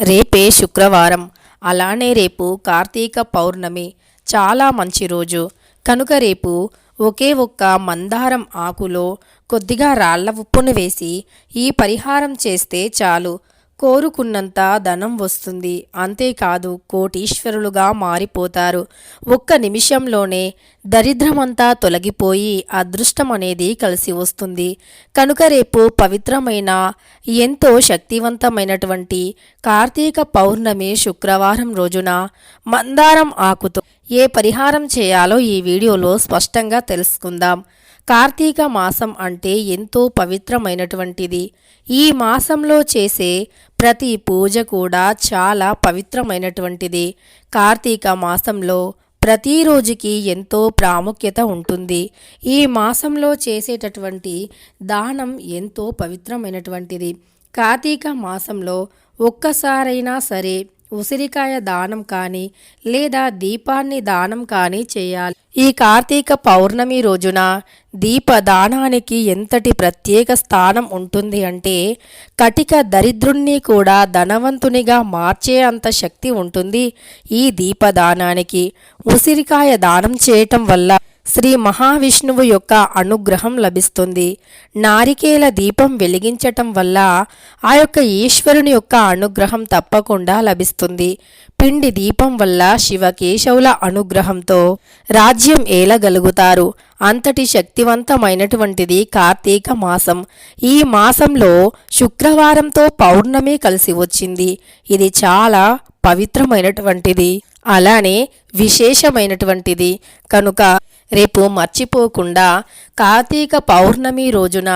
రేపే శుక్రవారం. అలానే రేపు కార్తీక పౌర్ణమి. చాలా మంచి రోజు. కనుక రేపు ఒకే ఒక్క మందారం ఆకులో కొద్దిగా రాళ్ళ ఉప్పును వేసి ఈ పరిహారం చేస్తే చాలు. కోరుకున్నంత ధనం వస్తుంది. అంతేకాదు కోటీశ్వరులుగా మారిపోతారు. ఒక్క నిమిషంలోనే దరిద్రమంతా తొలగిపోయి అదృష్టం అనేది కలిసి వస్తుంది. కనుక రేపు పవిత్రమైన ఎంతో శక్తివంతమైనటువంటి కార్తీక పౌర్ణమి శుక్రవారం రోజున మందారం ఆకుతో ఏ పరిహారం చేయాలో ఈ వీడియోలో స్పష్టంగా తెలుసుకుందాం. కార్తీక మాసం అంటే ఎంతో పవిత్రమైనటువంటిది. ఈ మాసంలో చేసే ప్రతి పూజ కూడా చాలా పవిత్రమైనటువంటిది. కార్తీక మాసంలో ప్రతిరోజుకి ఎంతో ప్రాముఖ్యత ఉంటుంది. ఈ మాసంలో చేసేటటువంటి దానం ఎంతో పవిత్రమైనటువంటిది. కార్తీక మాసంలో ఒక్కసారైనా సరే ఉసిరికాయ దానం కానీ లేదా దీపాన్ని దానం కానీ చేయాలి. ఈ కార్తీక పౌర్ణమి రోజున దీప దానానికి ఎంతటి ప్రత్యేక స్థానం ఉంటుంది అంటే కటిక దరిద్రుణ్ణి కూడా ధనవంతునిగా మార్చే అంత శక్తి ఉంటుంది ఈ దీపదానానికి. ఉసిరికాయ దానం చేయటం వల్ల శ్రీ మహావిష్ణువు యొక్క అనుగ్రహం లభిస్తుంది. నారికేల దీపం వెలిగించటం వల్ల ఆ యొక్క ఈశ్వరుని యొక్క అనుగ్రహం తప్పకుండా లభిస్తుంది. పిండి దీపం వల్ల శివకేశవుల అనుగ్రహంతో రాజ్యం ఏలగలుగుతారు. అంతటి శక్తివంతమైనటువంటిది కార్తీక మాసం. ఈ మాసంలో శుక్రవారంతో పౌర్ణమి కలిసి వచ్చింది. ఇది చాలా పవిత్రమైనటువంటిది. అలానే విశేషమైనటువంటిది. కనుక రేపు మర్చిపోకుండా కార్తీక పౌర్ణమి రోజున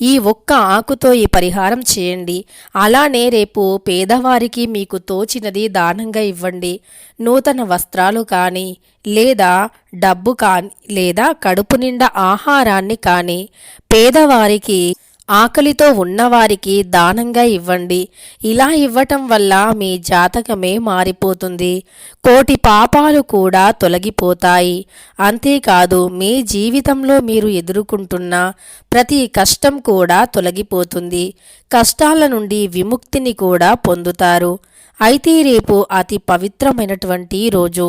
ఈ ఒక్క ఆకుతో ఈ పరిహారం చేయండి. అలానే రేపు పేదవారికి మీకు తోచినది దానంగా ఇవ్వండి. నూతన వస్త్రాలు కానీ లేదా డబ్బు కానీ లేదా కడుపు నిండా ఆహారాన్ని కానీ పేదవారికి ఆకలితో ఉన్నవారికి దానంగా ఇవ్వండి. ఇలా ఇవ్వటం వల్ల మీ జాతకమే మారిపోతుంది. కోటి పాపాలు కూడా తొలగిపోతాయి. అంతేకాదు మీ జీవితంలో మీరు ఎదుర్కొంటున్న ప్రతి కష్టం కూడా తొలగిపోతుంది. కష్టాల నుండి విముక్తిని కూడా పొందుతారు. అయితే రేపు అతి పవిత్రమైనటువంటి రోజు.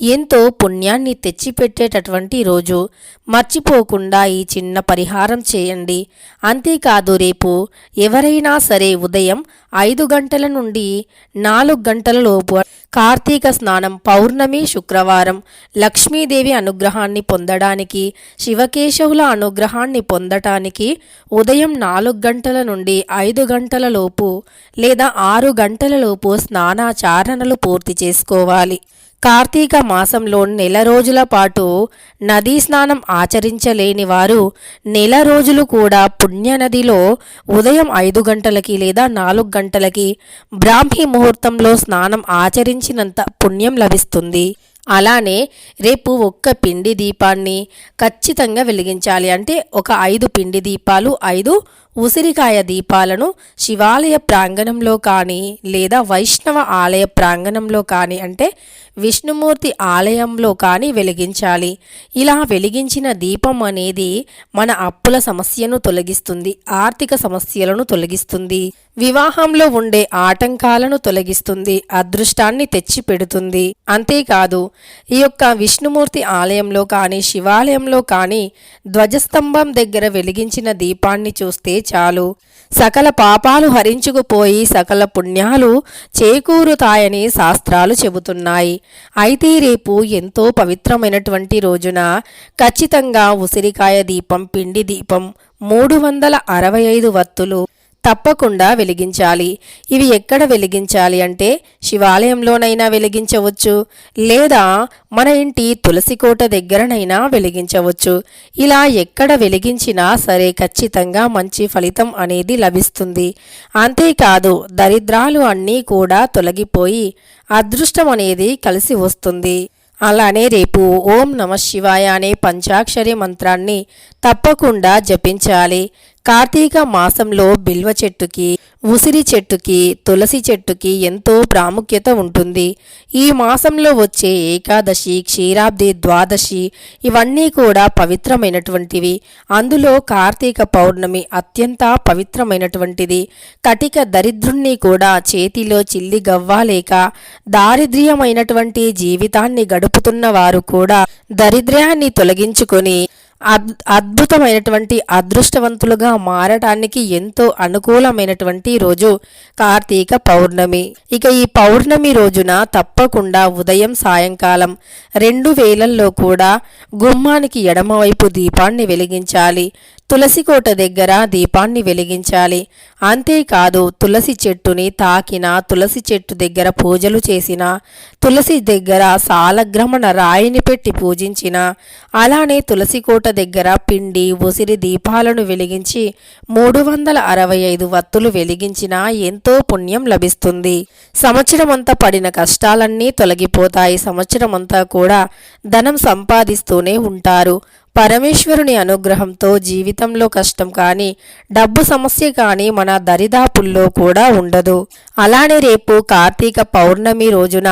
ఎంతో పుణ్యాన్ని తెచ్చిపెట్టేటటువంటి రోజు. మర్చిపోకుండా ఈ చిన్న పరిహారం చేయండి. అంతేకాదు రేపు ఎవరైనా సరే ఉదయం ఐదు గంటల నుండి నాలుగు గంటల లోపు కార్తీక స్నానం పౌర్ణమి శుక్రవారం లక్ష్మీదేవి అనుగ్రహాన్ని పొందడానికి శివకేశవుల అనుగ్రహాన్ని పొందటానికి ఉదయం నాలుగు గంటల నుండి ఐదు గంటల లోపు లేదా ఆరు గంటల లోపు స్నానాచారణలు పూర్తి చేసుకోవాలి. కార్తీక మాసంలో నెల రోజుల పాటు నదీ స్నానం ఆచరించలేని వారు నెల రోజులు కూడా పుణ్యనదిలో ఉదయం ఐదు గంటలకి లేదా నాలుగు గంటలకి బ్రాహ్మీ ముహూర్తంలో స్నానం ఆచరించినంత పుణ్యం లభిస్తుంది. అలానే రేపు ఒక్క పిండి దీపాన్ని ఖచ్చితంగా వెలిగించాలి. అంటే ఒక ఐదు పిండి దీపాలు ఐదు ఉసిరికాయ దీపాలను శివాలయ ప్రాంగణంలో కానీ లేదా వైష్ణవ ఆలయ ప్రాంగణంలో కానీ అంటే విష్ణుమూర్తి ఆలయంలో కానీ వెలిగించాలి. ఇలా వెలిగించిన దీపం అనేది మన అప్పుల సమస్యను తొలగిస్తుంది ఆర్థిక సమస్యలను తొలగిస్తుంది వివాహంలో ఉండే ఆటంకాలను తొలగిస్తుంది అదృష్టాన్ని తెచ్చి పెడుతుంది అంతేకాదు ఈ యొక్క విష్ణుమూర్తి ఆలయంలో కానీ శివాలయంలో కానీ ధ్వజస్తంభం దగ్గర వెలిగించిన దీపాన్ని చూస్తే చాలు. సకల పాపాలు హరించుకుపోయి సకల పుణ్యాలు చేకూరుతాయని శాస్త్రాలు చెబుతున్నాయి. అయితే రేపు ఎంతో పవిత్రమైనటువంటి రోజున ఖచ్చితంగా ఉసిరికాయ దీపం పిండి దీపం మూడు వందల అరవై ఐదు వత్తులు తప్పకుండా వెలిగించాలి. ఇవి ఎక్కడ వెలిగించాలి అంటే శివాలయంలోనైనా వెలిగించవచ్చు లేదా మన ఇంటి తులసి కోట దగ్గరనైనా వెలిగించవచ్చు. ఇలా ఎక్కడ వెలిగించినా సరే ఖచ్చితంగా మంచి ఫలితం అనేది లభిస్తుంది. అంతేకాదు దరిద్రాలు అన్నీ కూడా తొలగిపోయి అదృష్టం అనేది కలిసి వస్తుంది. అలానే రేపు ఓం నమ శివాయ అనే పంచాక్షరి మంత్రాన్ని తప్పకుండా జపించాలి. కార్తీక మాసంలో బిల్వ చెట్టుకి ఉసిరి చెట్టుకి తులసి చెట్టుకి ఎంతో ప్రాముఖ్యత ఉంటుంది. ఈ మాసంలో వచ్చే ఏకాదశి క్షీరాబ్ది ద్వాదశి ఇవన్నీ కూడా పవిత్రమైనటువంటివి. అందులో కార్తీక పౌర్ణమి అత్యంత పవిత్రమైనటువంటిది. కటిక దరిద్రుణ్ణి కూడా చేతిలో చిల్లి గవ్వాలేక దారిద్ర్యమైనటువంటి జీవితాన్ని గడుపుతున్న వారు కూడా దరిద్ర్యాన్ని తొలగించుకొని అద్భుతమైనటువంటి అదృష్టవంతులుగా మారటానికి ఎంతో అనుకూలమైనటువంటి రోజు కార్తీక పౌర్ణమి. ఇక ఈ పౌర్ణమి రోజున తప్పకుండా ఉదయం సాయంకాలం రెండు వేలల్లో కూడా గుమ్మానికి ఎడమవైపు దీపాన్ని వెలిగించాలి. తులసి కోట దగ్గర దీపాన్ని వెలిగించాలి. అంతేకాదు తులసి చెట్టుని తాకిన తులసి చెట్టు దగ్గర పూజలు చేసిన తులసి దగ్గర సాలగ్రమణ రాయిని పెట్టి పూజించిన అలానే తులసి కోట దగ్గర పిండి ఉసిరి దీపాలను వెలిగించి మూడు వందల అరవై ఐదు వత్తులు వెలిగించినా ఎంతో పుణ్యం లభిస్తుంది. సంవత్సరమంతా పడిన కష్టాలన్నీ తొలగిపోతాయి. సంవత్సరమంతా కూడా ధనం సంపాదిస్తూనే ఉంటారు. పరమేశ్వరుని అనుగ్రహంతో జీవితంలో కష్టం కానీ డబ్బు సమస్య కానీ మన దరిదాపుల్లో కూడా ఉండదు. అలానే రేపు కార్తీక పౌర్ణమి రోజున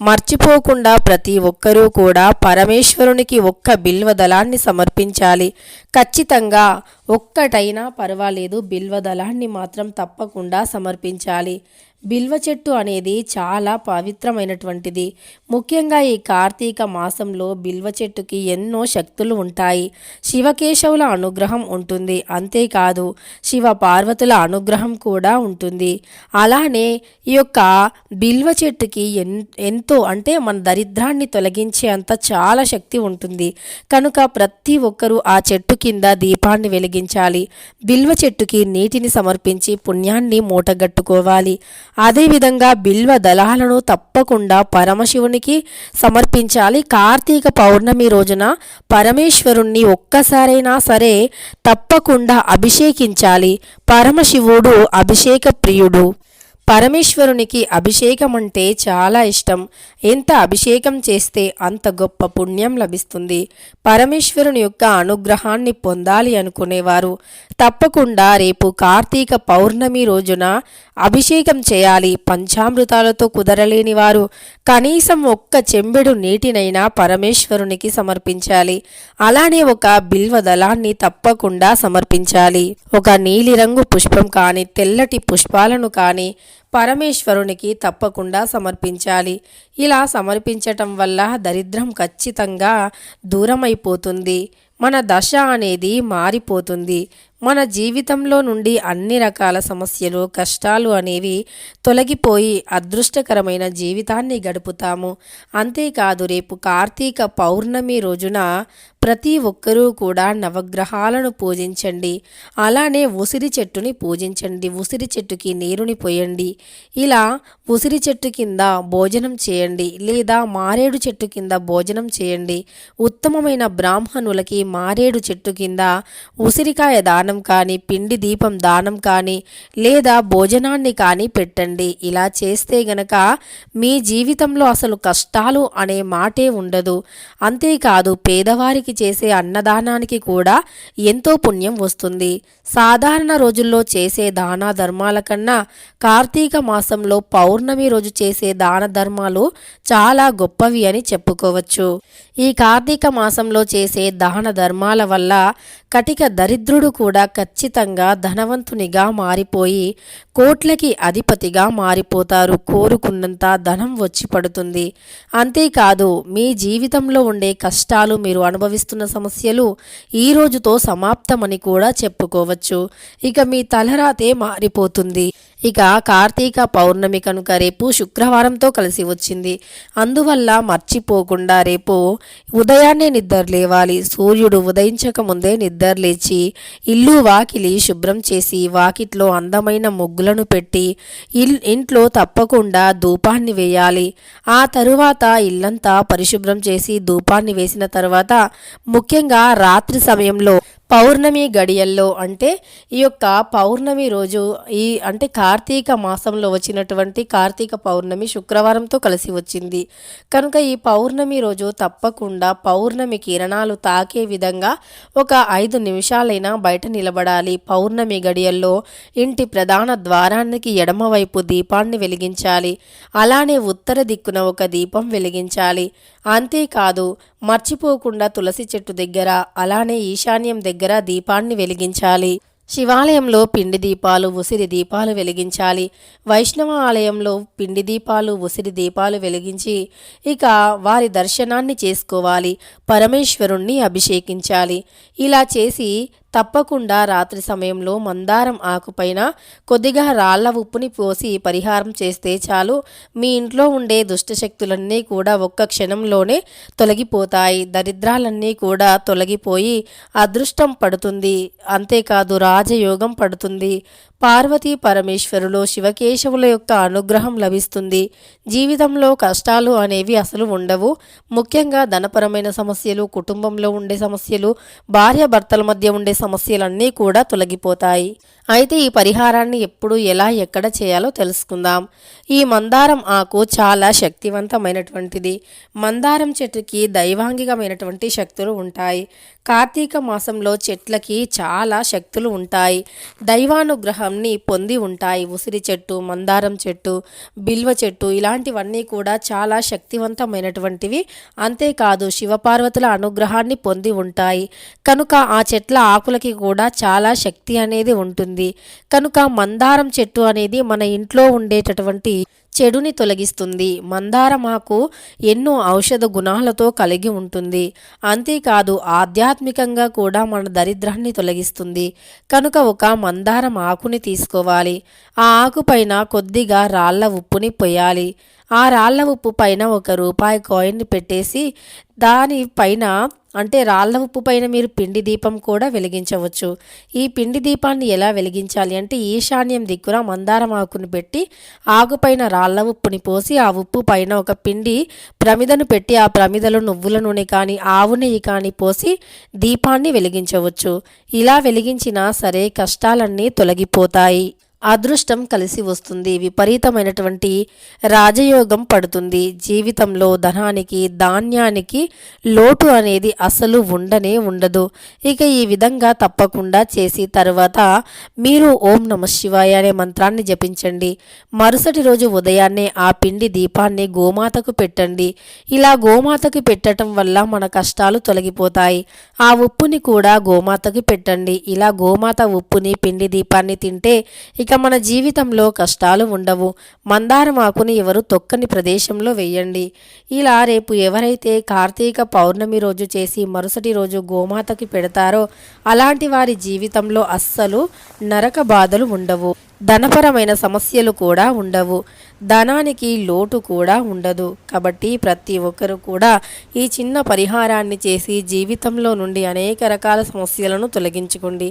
మర్చిపోకుండా ప్రతి ఒక్కరూ కూడా పరమేశ్వరునికి ఒక్క బిల్వ దళాన్ని సమర్పించాలి. ఖచ్చితంగా ఒక్కటైనా పర్వాలేదు బిల్వ దళాన్ని మాత్రం తప్పకుండా సమర్పించాలి. బిల్వ చెట్టు అనేది చాలా పవిత్రమైనటువంటిది. ముఖ్యంగా ఈ కార్తీక మాసంలో బిల్వ చెట్టుకి ఎన్నో శక్తులు ఉంటాయి. శివకేశవుల అనుగ్రహం ఉంటుంది. అంతేకాదు శివ పార్వతుల అనుగ్రహం కూడా ఉంటుంది. అలానే ఈ యొక్క బిల్వ చెట్టుకి ఎన్ ఎంతో అంటే మన దరిద్రాన్ని తొలగించే అంత చాలా శక్తి ఉంటుంది. కనుక ప్రతి ఒక్కరూ ఆ చెట్టు కింద దీపాన్ని వెలిగించాలి. బిల్వ చెట్టుకి నీటిని సమర్పించి పుణ్యాన్ని మూటగట్టుకోవాలి. అదేవిధంగా బిల్వ దళాలను తప్పకుండా పరమశివునికి సమర్పించాలి. కార్తీక పౌర్ణమి రోజున పరమేశ్వరుణ్ణి ఒక్కసారైనా సరే తప్పకుండా అభిషేకించాలి. పరమశివుడు అభిషేక ప్రియుడు పరమేశ్వరునికి అభిషేకం అంటే చాలా ఇష్టం. ఎంత అభిషేకం చేస్తే అంత గొప్ప పుణ్యం లభిస్తుంది. పరమేశ్వరుని యొక్క అనుగ్రహాన్ని పొందాలి అనుకునేవారు. తప్పకుండా రేపు కార్తీక పౌర్ణమి రోజున అభిషేకం చేయాలి. పంచామృతాలతో కుదరలేని వారు కనీసం ఒక్క చెంబెడు నీటినైనా పరమేశ్వరునికి సమర్పించాలి. అలానే ఒక బిల్వ దళాన్ని తప్పకుండా సమర్పించాలి. ఒక నీలిరంగు పుష్పం కానీ తెల్లటి పుష్పాలను కానీ పరమేశ్వరునికి తప్పకుండా సమర్పించాలి. ఇలా సమర్పించటం వల్ల దరిద్రం ఖచ్చితంగా దూరమైపోతుంది. మన దశ అనేది మారిపోతుంది. మన జీవితంలో నుండి అన్ని రకాల సమస్యలు కష్టాలు అనేవి తొలగిపోయి అదృష్టకరమైన జీవితాన్ని గడుపుతాము. అంతేకాదు రేపు కార్తీక పౌర్ణమి రోజున ప్రతి ఒక్కరూ కూడా నవగ్రహాలను పూజించండి. అలానే ఉసిరి చెట్టుని పూజించండి. ఉసిరి చెట్టుకి నీరుని పోయండి. ఇలా ఉసిరి చెట్టు కింద భోజనం చేయండి. లేదా మారేడు చెట్టు కింద భోజనం చేయండి. ఉత్తమమైన బ్రాహ్మణులకి మారేడు చెట్టు కింద ఉసిరికాయ దానం కానీ పిండి దీపం దానం కానీ లేదా భోజనాన్ని కానీ పెట్టండి. ఇలా చేస్తే గనక మీ జీవితంలో అసలు కష్టాలు అనే మాటే ఉండదు. అంతేకాదు పేదవారికి చేసే అన్నదానానికి కూడా ఎంతో పుణ్యం వస్తుంది. సాధారణ రోజుల్లో చేసే దాన ధర్మాల కన్నా కార్తీక మాసంలో పౌర్ణమి రోజు చేసే దాన ధర్మాలు చాలా గొప్పవి అని చెప్పుకోవచ్చు. ఈ కార్తీక మాసంలో చేసే దాన ధర్మాల వల్ల కటిక దరిద్రుడు కూడా ఖచ్చితంగా ధనవంతునిగా మారిపోయి కోట్లకి అధిపతిగా మారిపోతారు కోరుకున్నంత ధనం వచ్చి పడుతుంది. అంతేకాదు మీ జీవితంలో ఉండే కష్టాలు మీరు అనుభవిస్తున్న సమస్యలు ఈ రోజుతో సమాప్తమని కూడా చెప్పుకోవచ్చు. ఇక మీ తలరాతే మారిపోతుంది. ఇక కార్తీక పౌర్ణమి కనుక రేపు శుక్రవారంతో కలిసి వచ్చింది. అందువల్ల మర్చిపోకుండా రేపు ఉదయాన్నే నిద్ర లేవాలి. సూర్యుడు ఉదయించక ముందే నిద్ర లేచి ఇల్లు వాకిలి శుభ్రం చేసి వాకిట్లో అందమైన ముగ్గులను పెట్టి ఇల్ ఇంట్లో తప్పకుండా ధూపాన్ని వేయాలి. ఆ తరువాత ఇల్లంతా పరిశుభ్రం చేసి ధూపాన్ని వేసిన తర్వాత ముఖ్యంగా రాత్రి సమయంలో పౌర్ణమి గడియల్లో అంటే ఈ యొక్క పౌర్ణమి రోజు ఈ అంటే కార్తీక మాసంలో వచ్చినటువంటి కార్తీక పౌర్ణమి శుక్రవారంతో కలిసి వచ్చింది. కనుక ఈ పౌర్ణమి రోజు తప్పకుండా పౌర్ణమి కిరణాలు తాకే విధంగా ఒక ఐదు నిమిషాలైనా బయట నిలబడాలి. పౌర్ణమి గడియల్లో ఇంటి ప్రధాన ద్వారానికి ఎడమవైపు దీపాన్ని వెలిగించాలి. అలానే ఉత్తర దిక్కున ఒక దీపం వెలిగించాలి. అంతేకాదు మర్చిపోకుండా తులసి చెట్టు దగ్గర అలానే ఈశాన్యం దగ్గర దగ్గర దీపాన్ని వెలిగించాలి. శివాలయంలో పిండి దీపాలు ఉసిరి దీపాలు వెలిగించాలి. వైష్ణవ ఆలయంలో పిండి దీపాలు ఉసిరి దీపాలు వెలిగించి ఇక వారి దర్శనాన్ని చేసుకోవాలి. పరమేశ్వరుణ్ణి అభిషేకించాలి. ఇలా చేసి తప్పకుండా రాత్రి సమయంలో మందారం ఆకుపైన కొద్దిగా రాళ్ళ ఉప్పుని పోసి పరిహారం చేస్తే చాలు. మీ ఇంట్లో ఉండే దుష్టశక్తులన్నీ కూడా ఒక్క క్షణంలోనే తొలగిపోతాయి. దరిద్రాలన్నీ కూడా తొలగిపోయి అదృష్టం పడుతుంది. అంతేకాదు రాజయోగం పడుతుంది. పార్వతీ పరమేశ్వరులు శివకేశవుల యొక్క అనుగ్రహం లభిస్తుంది. జీవితంలో కష్టాలు అనేవి అసలు ఉండవు. ముఖ్యంగా ధనపరమైన సమస్యలు కుటుంబంలో ఉండే సమస్యలు భార్య భర్తల మధ్య ఉండే సమస్యలన్నీ కూడా తొలగిపోతాయి. అయితే ఈ పరిహారాన్ని ఎప్పుడు ఎలా ఎక్కడ చేయాలో తెలుసుకుందాం. ఈ మందారం ఆకు చాలా శక్తివంతమైనటువంటిది. మందారం చెట్టుకి దైవాంగికమైనటువంటి శక్తులు ఉంటాయి. కార్తీక మాసంలో చెట్లకి చాలా శక్తులు ఉంటాయి. దైవానుగ్రహంని పొంది ఉంటాయి. ఉసిరి చెట్టు మందారం చెట్టు బిల్వ చెట్టు ఇలాంటివన్నీ కూడా చాలా శక్తివంతమైనటువంటివి. అంతేకాదు శివపార్వతుల అనుగ్రహాన్ని పొంది ఉంటాయి. కనుక ఆ చెట్ల ఆకులకి కూడా చాలా శక్తి అనేది ఉంటుంది. కనుక మందారం చెట్టు అనేది మన ఇంట్లో ఉండేటటువంటి చెడుని తొలగిస్తుంది. మందారమాకు ఎన్నో ఔషధ గుణాలతో కలిగి ఉంటుంది. అంతేకాదు ఆధ్యాత్మికంగా కూడా మన దరిద్రాన్ని తొలగిస్తుంది. కనుక ఒక మందారం ఆకుని తీసుకోవాలి. ఆ ఆకుపైన కొద్దిగా రాళ్ళ ఉప్పుని పొయ్యాలి ఆ రాళ్ళ ఉప్పు పైన ఒక రూపాయి కాయిన్ని పెట్టేసి దాని పైన అంటే రాళ్ళ ఉప్పు పైన మీరు పిండి దీపం కూడా వెలిగించవచ్చు. ఈ పిండి దీపాన్ని ఎలా వెలిగించాలి అంటే ఈశాన్యం దిక్కున మందారం ఆకును పెట్టి ఆకుపైన రా రాళ్ళ ఉప్పుని పోసి ఆ ఉప్పు పైన ఒక పిండి ప్రమిదను పెట్టి ఆ ప్రమిదలో నువ్వుల నూనె కానీ ఆవు నెయ్యి కానీ పోసి దీపాన్ని వెలిగించవచ్చు. ఇలా వెలిగించినా సరే కష్టాలన్నీ తొలగిపోతాయి. అదృష్టం కలిసి వస్తుంది. విపరీతమైనటువంటి రాజయోగం పడుతుంది. జీవితంలో ధనానికి ధాన్యానికి లోటు అనేది అసలు ఉండనే ఉండదు. ఇక ఈ విధంగా తప్పకుండా చేసి తర్వాత మీరు ఓం నమ శివాయ అనే మంత్రాన్ని జపించండి. మరుసటి రోజు ఉదయాన్నే ఆ పిండి దీపాన్ని గోమాతకు పెట్టండి. ఇలా గోమాతకు పెట్టడం వల్ల మన కష్టాలు తొలగిపోతాయి. ఆ ఉప్పుని కూడా గోమాతకు పెట్టండి. ఇలా గోమాత ఉప్పుని పిండి దీపాన్ని తింటే ఇక ఇక మన జీవితంలో కష్టాలు ఉండవు. మందారం ఆకుని ఎవరు తొక్కని ప్రదేశంలో వేయండి. ఇలా రేపు ఎవరైతే కార్తీక పౌర్ణమి రోజు చేసి మరుసటి రోజు గోమాతకి పెడతారో అలాంటి వారి జీవితంలో అస్సలు నరక బాధలు ఉండవు. ధనపరమైన సమస్యలు కూడా ఉండవు. ధనానికి లోటు కూడా ఉండదు. కాబట్టి ప్రతి ఒక్కరు కూడా ఈ చిన్న పరిహారాన్ని చేసి జీవితంలో నుండి అనేక రకాల సమస్యలను తొలగించుకోండి.